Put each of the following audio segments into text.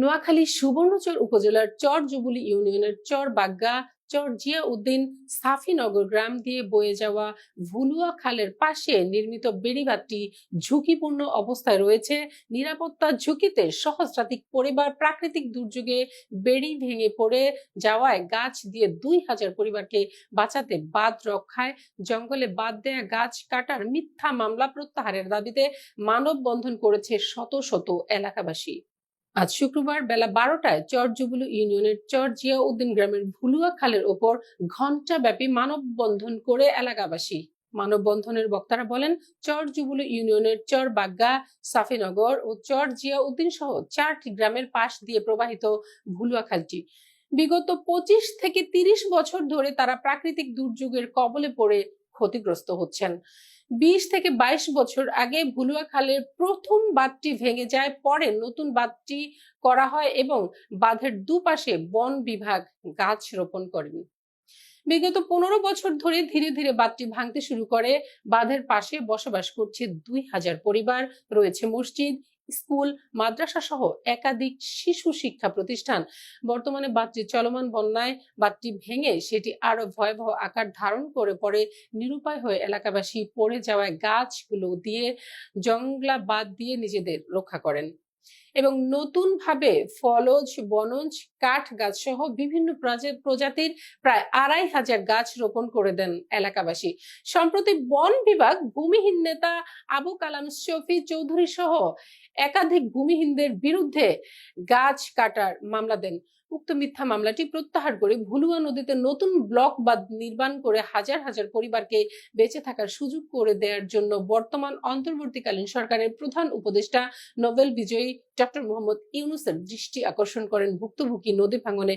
নোয়াখালী সুবর্ণচর উপজেলার চর জুবুলি ইউনিয়নের চর বাগ্গা, চর জিয়া উদ্দিন, সাফিনগর গ্রাম দিয়ে বয়ে যাওয়া ভুলুয়া খালের পাশে নির্মিত বেড়িবাঁধটি ঝুঁকিপূর্ণ অবস্থায় রয়েছে। নিরাপত্তা ঝুঁকিতে সহস্রাধিক পরিবার প্রাকৃতিক দুর্যোগে বেড়ি ভেঙে পড়ে যাওয়ায় গাছ দিয়ে দুই হাজার পরিবারকে বাঁচাতে বাঁধ রক্ষায়। জঙ্গলে বাদ দেয়া গাছ কাটার মিথ্যা মামলা প্রত্যাহারের দাবিতে মানববন্ধন করেছে শত শত এলাকাবাসী। আজ শুক্রবার বেলা বারোটায় চর জুবুলু ইউনিয়নের চর জিয়া উদ্দিন গ্রামের ভুলুয়া খালের ওপর ঘণ্টাব্যাপী মানববন্ধন করে এলাকাবাসী। মানববন্ধনের বক্তারা বলেন, চর জুবুলু ইউনিয়নের চর বাগ্গা, সাফিনগর ও চর জিয়া উদ্দিন সহ চারটি গ্রামের পাশ দিয়ে প্রবাহিত ভুলুয়া খালটি। বিগত পঁচিশ থেকে তিরিশ বছর ধরে তারা প্রাকৃতিক দুর্যোগের কবলে পড়ে ক্ষতিগ্রস্ত হচ্ছেন। বিশ থেকে বাইশ বছর আগে ভুলুয়া খালের প্রথম বাঁধটি ভেঙে যায়, পরে নতুন বাঁধটি করা হয় এবং বাঁধের দুপাশে বন বিভাগ গাছ রোপণ করেন। বিগত পনেরো বছর ধরে ধীরে ধীরে বাঁধটি ভাঙতে শুরু করে। বাঁধের পাশে বসবাস করছে দুই হাজার পরিবার। রয়েছে মসজিদ স্কুল, মাদ্রাসা সহ একাধিক শিশু শিক্ষা প্রতিষ্ঠান। বর্তমানে বাঁধটি চলমান বন্যায় বাঁধটি ভেঙে সেটি আরও ভয়াবহ আকার ধারণ করে পরে নিরুপায় হয়ে এলাকাবাসী পড়ে যাওয়ায় গাছগুলো দিয়ে জংলা বাদ দিয়ে নিজেদের রক্ষা করেন। এবং নতুন ভাবে ফলজ, বনজ কাঠ গাছ সহ বিভিন্ন প্রজাতির প্রায় আড়াই হাজার গাছ রোপণ করে দেন এলাকাবাসী। সম্প্রতি বন বিভাগ ভূমিহীন নেতা আবু কালাম শফি চৌধুরী সহ একাধিক ভূমিহীনদের বিরুদ্ধে গাছ কাটার মামলা দেন। উক্ত মিথ্যা মামলাটি প্রত্যাহার করে ভুলুয়া নদীতে নতুন ব্লক বাঁধ নির্মাণ করে হাজার হাজার পরিবারকে বেঁচে থাকার সুযোগ করে দেওয়ার জন্য বর্তমান অন্তর্বর্তীকালীন সরকারের প্রধান উপদেষ্টা নোবেল বিজয়ী ডক্টর মোহাম্মদ ইউনুসের দৃষ্টি আকর্ষণ করেন ভুক্তভোগী নদী ভাঙনে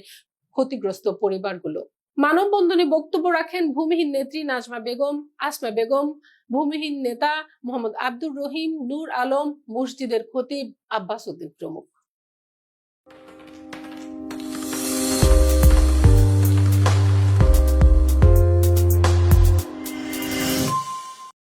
ক্ষতিগ্রস্ত পরিবারগুলো। মানববন্ধনে বক্তব্য রাখেন ভূমিহীন নেত্রী নাজমা বেগম, আসমা বেগম, ভূমিহীন নেতা মোহাম্মদ আব্দুর রহিম, নূর আলম, মসজিদের খতিব আব্বাস উদ্দিন প্রমুখ।